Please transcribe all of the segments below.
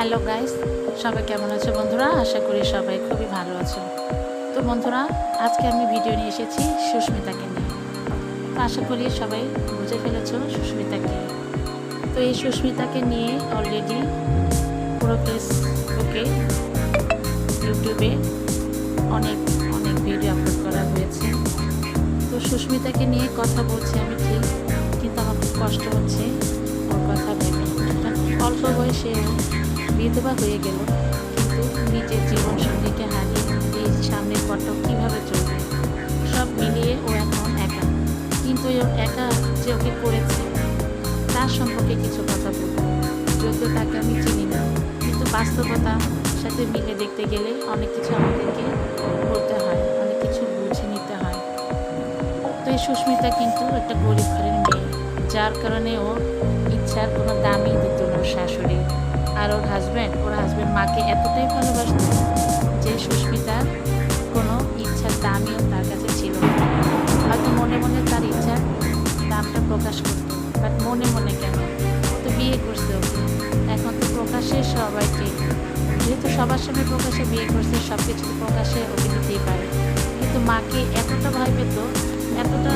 Hello guys, সবাই কেমন আছো বন্ধুরা? আশা করি সবাই খুবই ভালো আছো। তো বন্ধুরা, আজকে আমি ভিডিও নিয়ে এসেছি সুস্মিতাকে নিয়ে। তো আশা করি সবাই বুঝে ফেলেছো সুস্মিতাকে। তো এই সুস্মিতাকে নিয়ে অলরেডি পুরো ফেসবুকে ইউটিউবে অনেক অনেক ভিডিও আপলোড করা হয়েছে। তো সুস্মিতাকে নিয়ে কথা বলছি আমি ঠিক, কিন্তু আমার খুব কষ্ট হচ্ছে ওর কথা ভেবে অল্প বয়সে বিধবা হয়ে গেল। কিন্তু নিজের জীবন সঙ্গীকে হারিয়ে এই সামনের পথটা কীভাবে চলবে? সব মিলিয়ে ও এখন একা। কিন্তু একা যে ওকে করেছে, তার সম্পর্কে কিছু কথা বলব যদিও তাকে আমি চিনি না, কিন্তু বাস্তবতা সাথে মিলে দেখতে গেলে অনেক কিছু আমাদেরকে করতে হয়, অনেক কিছু বুঝে নিতে হয়। তো এই সুস্মিতা কিন্তু একটা গরিব ঘরের মেয়ে, যার কারণে ও ইচ্ছার কোনো দামই দিত না শাশুড়ি। আর ওর হাজব্যান্ড ওর হাজব্যান্ড মাকে এতটাই ভালোবাসত যে সুস্মিতার কোনো ইচ্ছার দামিও তার কাছে ছিল হয়তো মনে মনে তার ইচ্ছার দামটা প্রকাশ করতো বাট মনে মনে কেন? তো বিয়ে করছে ওকে। এখন তো প্রকাশ্যে সবাইকে, যেহেতু সবার সামনে প্রকাশে বিয়ে করছে, সব কিছু প্রকাশে ওকে দিতেই পারে। কিন্তু মাকে এতটা ভয় পেত, এতটা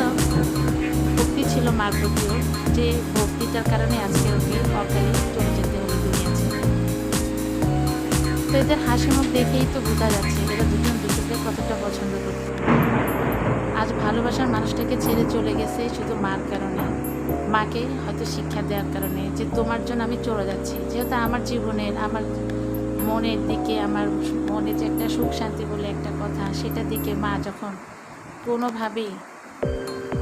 ভক্তি ছিল মার প্রতিও যে ভক্তিটার কারণে আজকে ওকে অকালে চলে যেতে হলো দুনিয়া তো এদের হাসি মুখ দেখেই তো বোঝা যাচ্ছে এরা দুজন দুজনকে কতটা পছন্দ করত। আজ ভালোবাসার মানুষটাকে ছেড়ে চলে গেছে শুধু মার কারণে। মাকে হয়তো শিক্ষা দেওয়ার কারণে যে তোমার জন্য আমি চলে যাচ্ছি, যেহেতু আমার জীবনের, আমার মনের দিকে, আমার মনে যে একটা সুখ শান্তি বলে একটা কথা, সেটা দিকে মা যখন কোনোভাবেই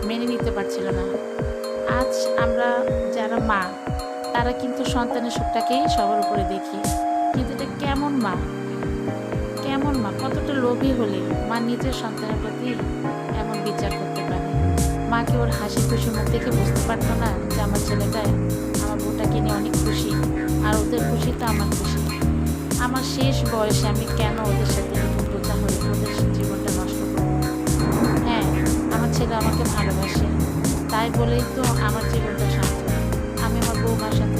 মেনে নিতে পারছিল না। আজ আমরা যারা মা, তারা কিন্তু সন্তানের সুখটাকেই সবার উপরে দেখি। কিন্তু এটা কেমন মা? কেমন মা? কতটা লোভী হলে মা নিজের সন্তানের প্রতি এমন বিচার করতে পারে? মাকে ওর হাসি খুশি মুখ দেখে বুঝতে পারতো না যে আমার ছেলেটা আমার বউটাকে নিয়ে অনেক খুশি, আর ওদের খুশি তো আমার খুশি? আমার শেষ বয়সে আমি কেন ওদের সাথে বোঝা হয়ে ওদের জীবনটা নষ্ট করব? হ্যাঁ আমার ছেলে আমাকে ভালোবাসে। তাই বলেই তো আমার জীবনটা শান্ত আমি আমার বৌমার সাথে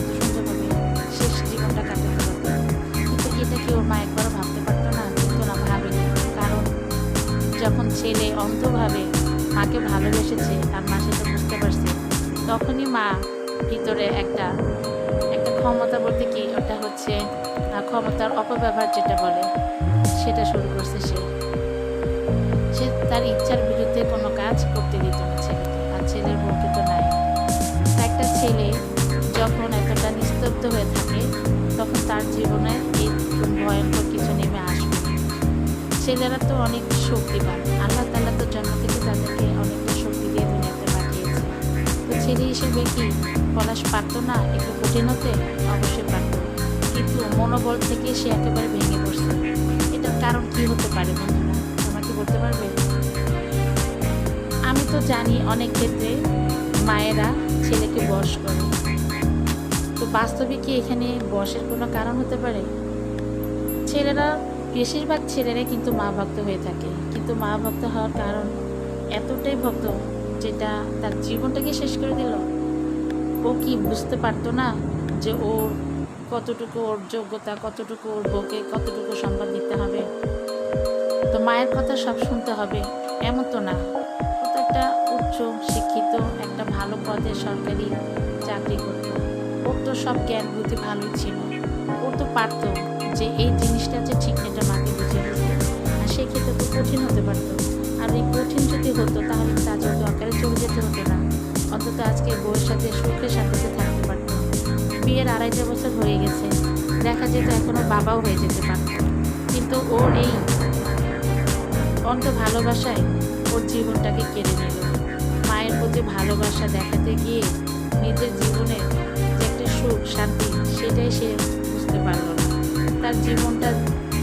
ছেলে অন্ধভাবে মাকে ভালোবেসেছে আর মা সেটা বুঝতে পারছে। তখনই মা ভিতরে একটা একটা ক্ষমতা বলতে কি, ওটা হচ্ছে ক্ষমতার অপব্যবহার যেটা বলে, সেটা শুরু করছে সে। সে তার ইচ্ছার বিরুদ্ধে কোনো কাজ করতে দিত না ছেলেকে, আর ছেলের বউকে তো নাই। একটা ছেলে যখন এতটা নিস্তব্ধ হয়ে থাকে ছেলেরা তো অনেক শক্তিবান আল্লাহ তাল্লাহ তো জন্ম থেকে তাদেরকে অনেকটা শক্তি দিয়ে দুনিয়াতে পাঠিয়েছে। তো ছেলে হিসেবে কি পলাশ পারতো না? একটু কঠিন হতে? অবশ্যই পারতো। কিন্তু মনোবল থেকে সে একেবারে ভেঙে পড়ছে। এটার কারণ কি হতে পারে বন্ধুরা? তোমরা কি বলতে পারবে? আমি তো জানি অনেক ক্ষেত্রে মায়েরা ছেলেকে বশ করে। তো বাস্তবে কি এখানে বসের কোনো কারণ হতে পারে? ছেলেরা বেশিরভাগ ছেলেরাই কিন্তু মা ভক্ত হয়ে থাকে। কিন্তু মা ভক্ত হওয়ার কারণ এতটাই ভক্ত যেটা তার জীবনটাকে শেষ করে দিল। ও কি বুঝতে পারতো না যে ওর কতটুকু ওর যোগ্যতা, কতটুকু ওর বউকে কতটুকু সম্মান দিতে হবে। তো মায়ের কথা সব শুনতে হবে, এমন তো না। ও তো একটা উচ্চ শিক্ষিত, একটা ভালো পদে সরকারি চাকরি করত। ওর তো সব জ্ঞান, বুদ্ধি ভালোই ছিল। ও তো পারতো যে এই জিনিসটা যে ঠিক এটা মাকে বুঝিয়ে দিতে আর সেই ক্ষেত্রে তো কঠিন হতে পারতো। আর এই কঠিন যদি হতো, তাহলে তো আজ ওকে অকালে চলে যেতে হতো না। অন্তত আজকে বউয়ের সাথে সুখে শান্তিতে থাকতে পারতো। বিয়ের আড়াইটা বছর হয়ে গেছে। দেখা যেত এখনও বাবাও হয়ে যেতে পারতো। কিন্তু ওর এই অন্ত ভালোবাসায় ওর জীবনটাকে কেড়ে নিল। মায়ের প্রতি ভালোবাসা দেখাতে গিয়ে নিজের জীবনের যে একটা সুখ, শান্তি, সেটাই সে তার জীবনটা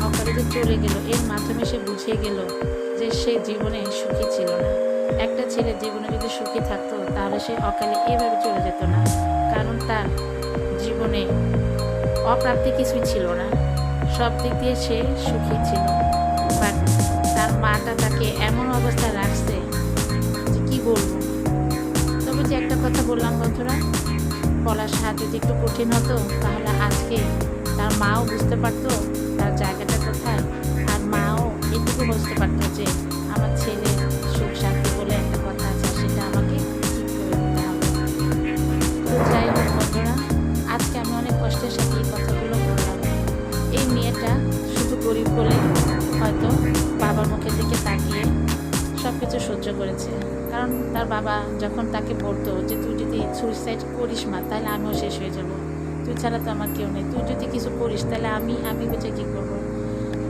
অকালে যে চলে গেল। এর মাধ্যমে সে বুঝিয়ে গেল যে সে জীবনে সুখী ছিল না। একটা ছেলে জীবনে যদি সুখী থাকতো, তাহলে সে অকালে এভাবে চলে যেত না। কারণ তার জীবনে অপ্রাপ্তি কিছুই ছিল না। সব দিক দিয়ে সে সুখী ছিল। বাট তার মাটা তাকে এমন অবস্থায় রাখছে যে কী বলব? তবে যে একটা কথা বললাম বন্ধুরা পলাশ হাত যদি একটু কঠিন হতো, তাহলে আজকে তার মাও বুঝতে পারতো তার জায়গাটা কোথায়। আর মাও এটুকু বুঝতে পারতো যে আমার ছেলে সুখ শান্তি বলে একটা কথা আছে, সেটা আমাকে ঠিক করে দিতে হবে। তো যাই হোক বন্ধুরা, আজকে আমি অনেক কষ্টের সাথে এই কথাগুলো বললাম। এই মেয়েটা শুধু গরিব বলে হয়তো বাবার মুখের দিকে তাকিয়ে সব কিছু সহ্য করেছে। কারণ তার বাবা যখন তাকে বলতো যে, তুই যদি সুইসাইড করিস মা, তাহলে আমিও শেষ হয়ে যাব। তুই ছাড়া তো আমার কেউ নেই। তুই যদি কিছু করিস, তাহলে আমি আমি বেঁচে কী করব?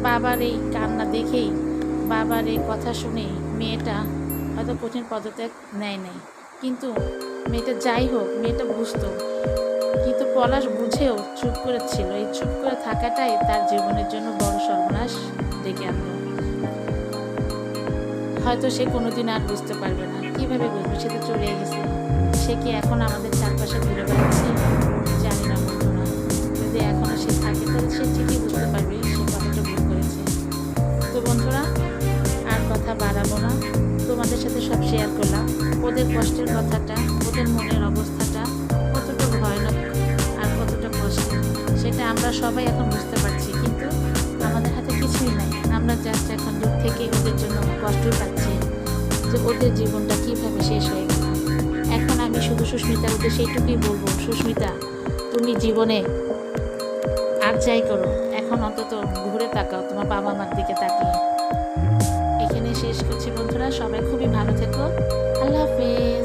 বাবার এই কান্না দেখেই, বাবার এই কথা শুনেই মেয়েটা হয়তো কঠিন পদত্যাগ নেয় নাই। কিন্তু মেয়েটা যাই হোক, মেয়েটা বুঝতো। কিন্তু পলাশ বুঝেও চুপ করে ছিল। এই চুপ করে থাকাটাই তার জীবনের জন্য বড় সর্বনাশ ডেকে আনলো। হয়তো সে কোনোদিন আর বুঝতে পারবে না। কীভাবে বুঝবে? সে তো চলে গেছে। সে কি এখন আমাদের চারপাশে ঘুরে বেড়াচ্ছে? সে থাকে, তাহলে সে ঠিকই বুঝতে পারবে সে কথাটা ভুল করেছে। তো বন্ধুরা, আর কথা বাড়াবো না। তোমাদের সাথে সব শেয়ার করলাম। ওদের কষ্টের কথাটা, ওদের মনের অবস্থাটা, কতটা ভয়ানক আর কতটা কষ্ট সেটা আমরা সবাই এখন বুঝতে পারছি। কিন্তু আমাদের হাতে কিছুই নাই। আমরা জাস্ট এখন দূর থেকে ওদের জন্য কষ্টই পাচ্ছি যে ওদের জীবনটা কীভাবে শেষ হয়ে গেল। এখন আমি শুধু সুস্মিতার উদ্দেশ্যে এইটুকুই বলব। সুস্মিতা, তুমি জীবনে আর যাই করো, এখন অন্তত ঘুরে তাকাও, তোমার বাবা মার দিকে তাকিয়ে। এখানে শেষ করছি বন্ধুরা, সবাই খুবই ভালো থেকো। আল্লাহ হাফেজ।